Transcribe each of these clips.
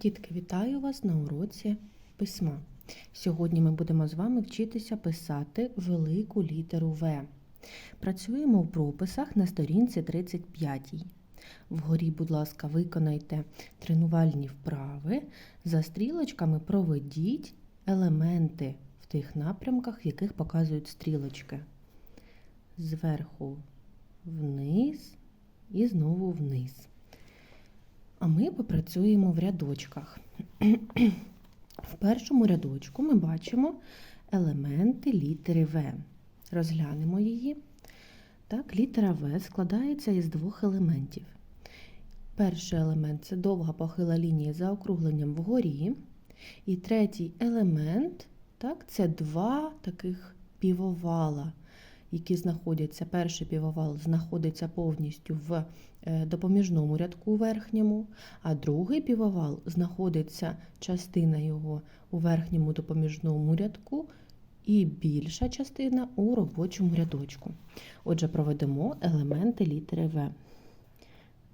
Дітки, вітаю вас на уроці письма. Сьогодні ми будемо з вами вчитися писати велику літеру В. Працюємо в прописах на сторінці 35. Вгорі, будь ласка, виконайте тренувальні вправи. За стрілочками проведіть елементи в тих напрямках, в яких показують стрілочки. Зверху вниз і знову вниз. А ми попрацюємо в рядочках. В першому рядочку ми бачимо елементи літери В. Розглянемо її. Так, літера В складається із двох елементів. Перший елемент це довга похила лінія за округленням вгорі. І третій елемент так, це два таких півовала, які знаходяться. Перший півовал знаходиться повністю в е, допоміжному рядку верхньому, а другий півовал знаходиться частина його у верхньому допоміжному рядку і більша частина у робочому рядочку. Отже, проведемо елементи літери В.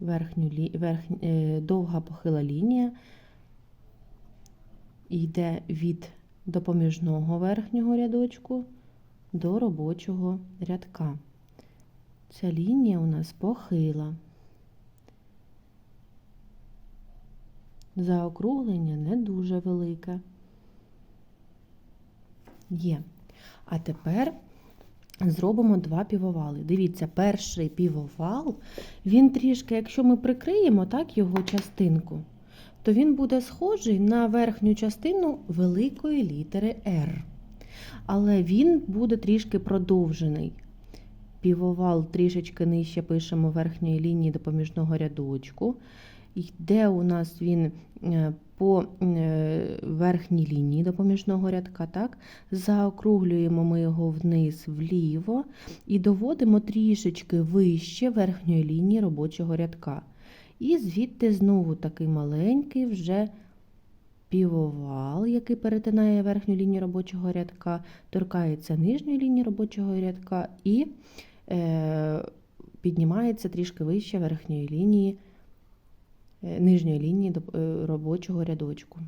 Верхню, верхня, е, довга похила лінія йде від допоміжного верхнього рядочку до робочого рядка. Ця лінія у нас похила. Заокруглення не дуже велике. Є. А тепер зробимо два півовали. Дивіться, перший півовал, він трішки, якщо ми прикриємо так, його частинку, то він буде схожий на верхню частину великої літери R. Але він буде трішки продовжений. Півовал трішечки нижче пишемо верхньої лінії допоміжного рядочку. Йде у нас він е, по е, верхній лінії допоміжного рядка, так? заокруглюємо ми його вниз вліво і доводимо трішечки вище верхньої лінії робочого рядка. І звідти знову такий маленький вже півовал, який перетинає верхню лінію робочого рядка, торкається нижньої лінії робочого рядка і е, піднімається трішки вище верхньої лінії, е, нижньої лінії до- е, робочого рядочку.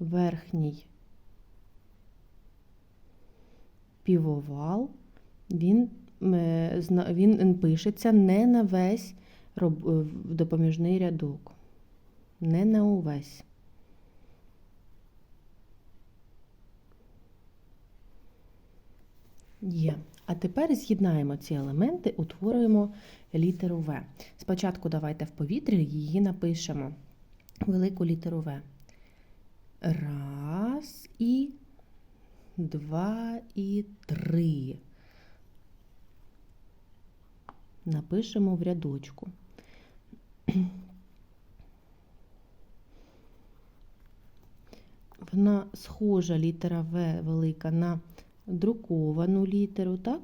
Верхній півовал, він, він пишеться не на весь е, допоміжний рядок, не на увесь. Є. А тепер з'єднаємо ці елементи, утворюємо літеру В. Спочатку давайте в повітрі її напишемо. Велику літеру В. Раз і два і три. Напишемо в рядочку. Вона схожа літера В велика на друковану літеру, так?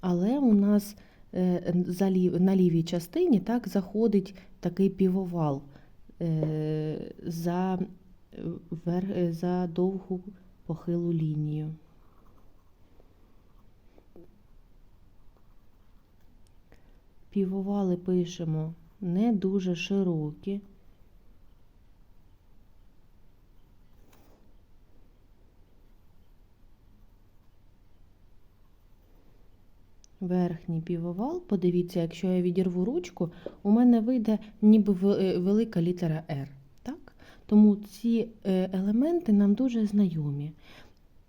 Але у нас е, на лівій частині так, заходить такий півовал е, за, е, за довгу похилу лінію. Півовали пишемо не дуже широкі. Верхній півовал, подивіться, якщо я відірву ручку, у мене вийде ніби е, велика літера R. Так? Тому ці е, елементи нам дуже знайомі.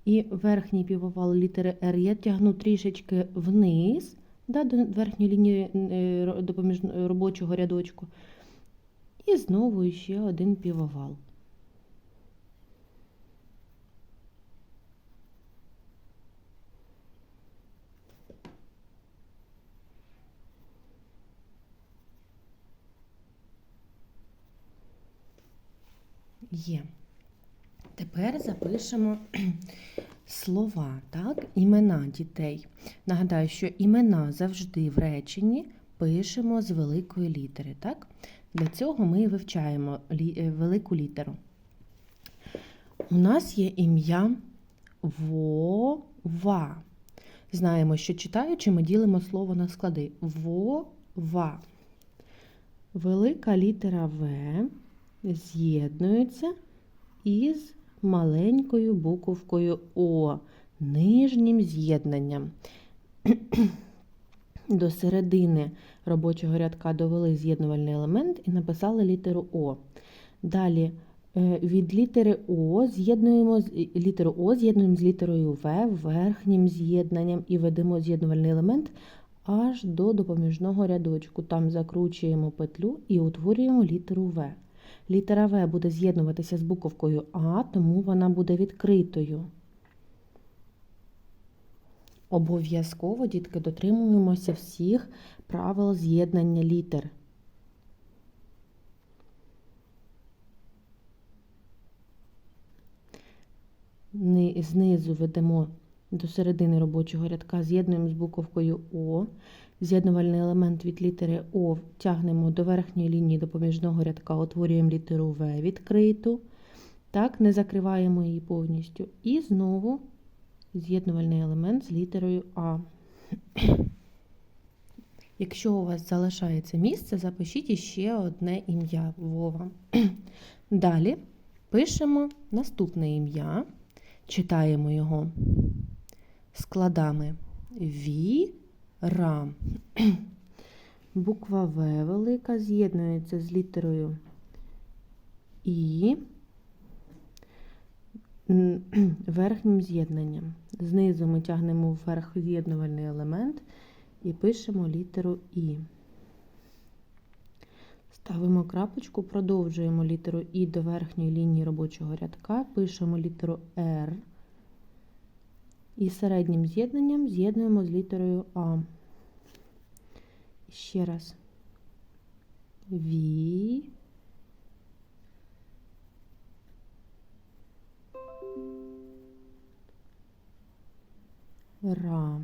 І верхній півовал літери R я тягну трішечки вниз да, до верхньої лінії е, ро- допоміжно- робочого рядочку. І знову ще один півовал. Є. Тепер запишемо слова, так? імена дітей. Нагадаю, що імена завжди в реченні пишемо з великої літери. Так? Для цього ми вивчаємо е, велику літеру. У нас є ім'я Вова. Знаємо, що читаючи, ми ділимо слово на склади. Вова. Велика літера В з'єднується із маленькою буковкою О, нижнім з'єднанням. До середини робочого рядка довели з'єднувальний елемент і написали літеру О. Далі е, від літери О з'єднуємо літеру О з'єднуємо з літерою В верхнім з'єднанням і ведемо з'єднувальний елемент аж до допоміжного рядочку. Там закручуємо петлю і утворюємо літеру В. Літера В буде з'єднуватися з буковкою А, тому вона буде відкритою. Обов'язково, дітки, дотримуємося всіх правил з'єднання літер. Знизу ведемо до середини робочого рядка, з'єднуємо з буковкою О. З'єднувальний елемент від літери О тягнемо до верхньої лінії допоміжного рядка, утворюємо літеру В відкриту. Так, не закриваємо її повністю. І знову з'єднувальний елемент з літерою А. Якщо у вас залишається місце, запишіть іще одне ім'я Вова. Далі пишемо наступне ім'я, читаємо його складами Віра. Буква В велика з'єднується з літерою І верхнім з'єднанням. Знизу ми тягнемо вверх з'єднувальний елемент і пишемо літеру І. Ставимо крапочку, продовжуємо літеру І до верхньої лінії робочого рядка, пишемо літеру Р і середнім з'єднанням з'єднуємо з літерою А. Ще раз. Ві. Ра.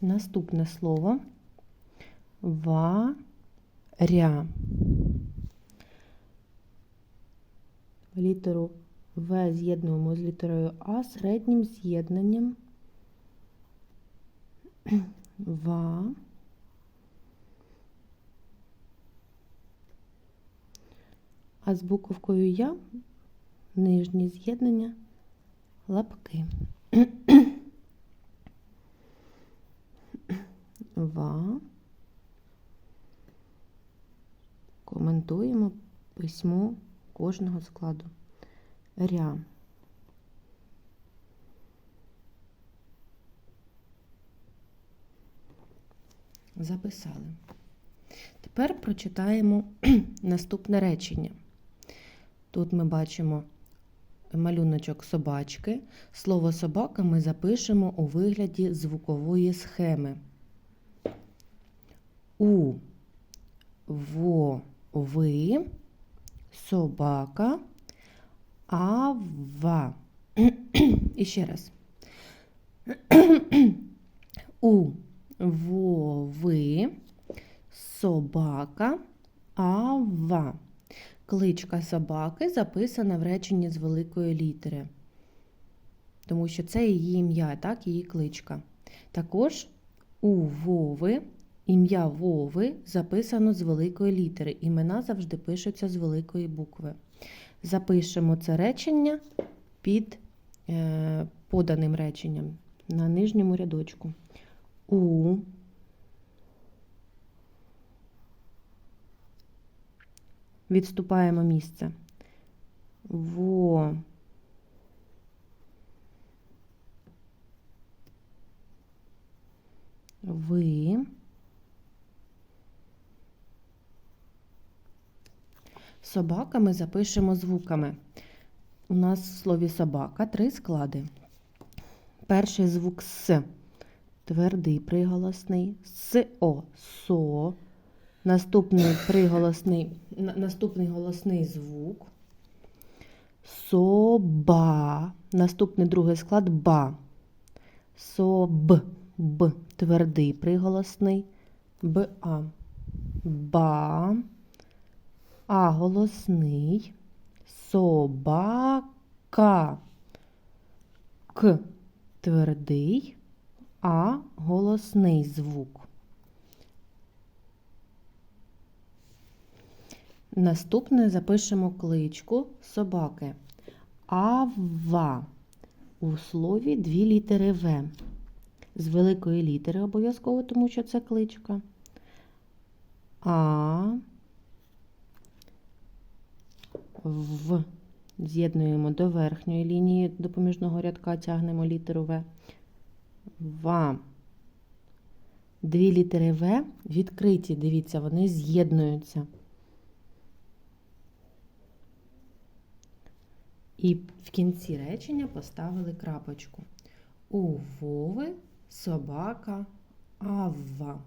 Наступне слово варя. Літеру В з'єднуємо з літерою А середнім з'єднанням ва. А з буковкою Я нижнє з'єднання лапки. Ва. Коментуємо письмо кожного складу. Ря. Записали. Тепер прочитаємо наступне речення. Тут ми бачимо малюночок собачки. Слово собака ми запишемо у вигляді звукової схеми. У, во, ви, собака, ава. І ще раз. У, во, ви, собака, ава. Кличка собаки записана в реченні з великої літери. Тому що це її ім'я, так, її кличка. Також у Вови ім'я Вови записано з великої літери. Імена завжди пишуться з великої букви. Запишемо це речення під е, поданим реченням на нижньому рядочку. У відступаємо місце. Во. Ви. Собака ми запишемо звуками. У нас в слові собака три склади. Перший звук С. Твердий приголосний. С-О. Со. Наступний приголосний, на- наступний голосний звук. Соба. Наступний другий склад ба. Соб. Б. Твердий приголосний. Ба. Ба. А голосний. Собака. К твердий, а голосний звук. Наступне запишемо кличку собаки. Ава. У слові дві літери В. З великої літери обов'язково, тому що це кличка. А. В. З'єднуємо до верхньої лінії допоміжного рядка, тягнемо літеру В. Ва. Дві літери В відкриті, дивіться, вони з'єднуються. І в кінці речення поставили крапочку. У Вови собака Авва.